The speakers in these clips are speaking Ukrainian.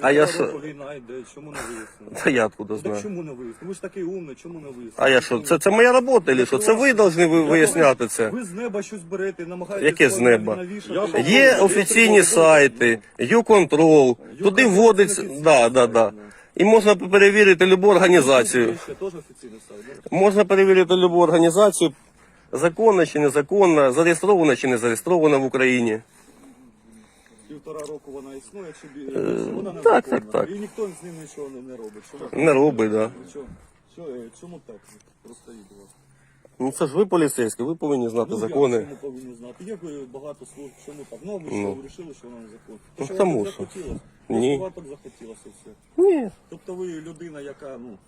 А я що? війна йде, чому не вияснили? Та я откуда Так знаю. чому не вияснили? Ви ж такий умний, чому не вияснили? А я що? Це, це моя робота, чи що? Це ви повинні виясняти це. Ви з неба щось берете, намагаєтесь... Яке з неба? навішати. Є офіційні сайти, Юконтрол, туди вводиться. Да, да, да. І можна перевірити любу організацію. Ще теж офіційний сайт, да? Можна перевірити любу організацію, законна чи незаконна, зареєстрована чи не зареєстрована в Україні. Півтора року вона існує, чи бі- вона не Е, так, так, так. І ніхто з ним нічого не, не робить. Чому? Не робить, да. Чому? Що, е, чому так? Просто вас. Ну це ж ви поліцейські, ви повинні знати Ну, закони. Чому повинні знати? Як ви багато служб, чому так? Ну, ви що, Ну. вирішили, що вона не закон? Ну, тому що. захотілося? Ні. Просто вам так захотілося все. Ні. Тобто ви людина, яка, ну,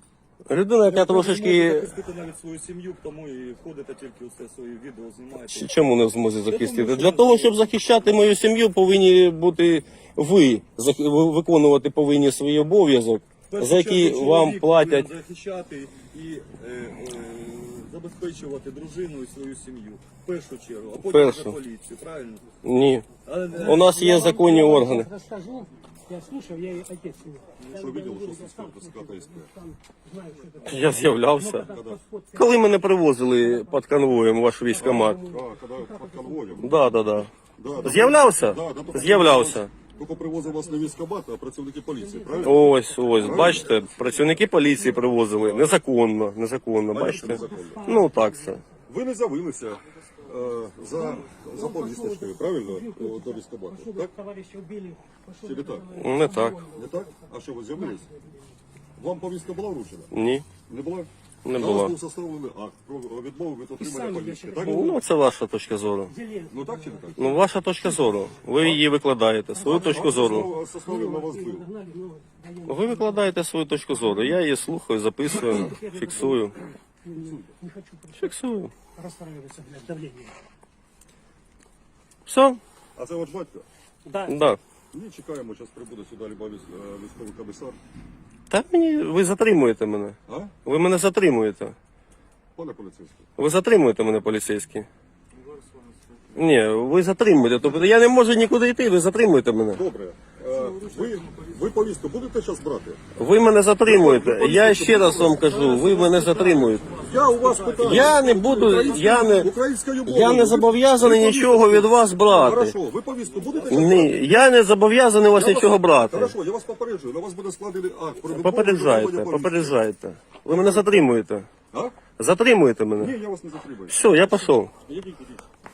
Людина, яка трошечки. захистити навіть свою сім'ю, тому і ходите тільки усе свої відео знімаєте. Чому не в змозі захистити? Для того, щоб захищати мою сім'ю, повинні бути ви зах- ви- виконувати повинні свій обов'язок, за який чергу, вам чоловік платять. захищати і е, е, забезпечувати дружину і свою сім'ю. В першу чергу, а потім Першу. вже поліцію, правильно? Ні. Але не- У нас є законні органи. Расскажу. Я слушал, я и отец его. Что видел, что с Катайская? Там знаю, что это. Я з'являвся. Коли мене привозили під конвоєм ваш військкомат. А, когда под конвоем. Да, да, да. Да, да. З'являвся? Да, да, З'являвся. Тільки привозив вас не військкомат, а працівники поліції, правильно? Ось, ось, бачите, працівники поліції привозили. Незаконно, незаконно, бачите? незаконно? Ну так це. Ви не з'явилися е, за, за повісточкою, правильно? О, До військкомату, так? Чи не так? Не так. Не так? А що, ви з'явилися? Вам повістка була вручена? Ні. Не була? Не На була. вас був составлений акт про відмову від отримання повістки, так? Ну, це ваша точка зору. Ну так чи не так? Ну, ваша точка зору. Ви її викладаєте, свою точку зору. Составив на вас бив. Гнали, ну, Ви викладаєте свою точку зору. Я її слухаю, записую, фіксую. Не хочу Фіксую. расстраиваться, блядь, давление. Все? А це ваш батько? Да, Да. Ні, чекаємо, зараз прибуде сюди либо військ- е, військовий комісар. Та мені ви затримуєте мене. А? Ви мене затримуєте. Пане поліцейський. Ви затримуєте мене, поліцейські. Ні, ви затримуєте. Тобто я не можу нікуди йти, ви затримуєте мене. Добре. Ви, ви повістку будете зараз брати? Ви мене затримуєте. Я ще раз вам кажу, ви мене затримуєте. Я у вас питаю. Я не буду, я не, Українською мовою. я не зобов'язаний ви нічого повістку- від вас брати. Хорошо, ви повістку будете Ні, брати? я не зобов'язаний у вас Я вас- нічого брати. Хорошо, я вас попереджую. На вас буде складений акт про Попереджайте, повістки. попереджайте. Ви мене затримуєте. А? Затримуєте мене. Ні, я вас не затримую. Все, я пішов.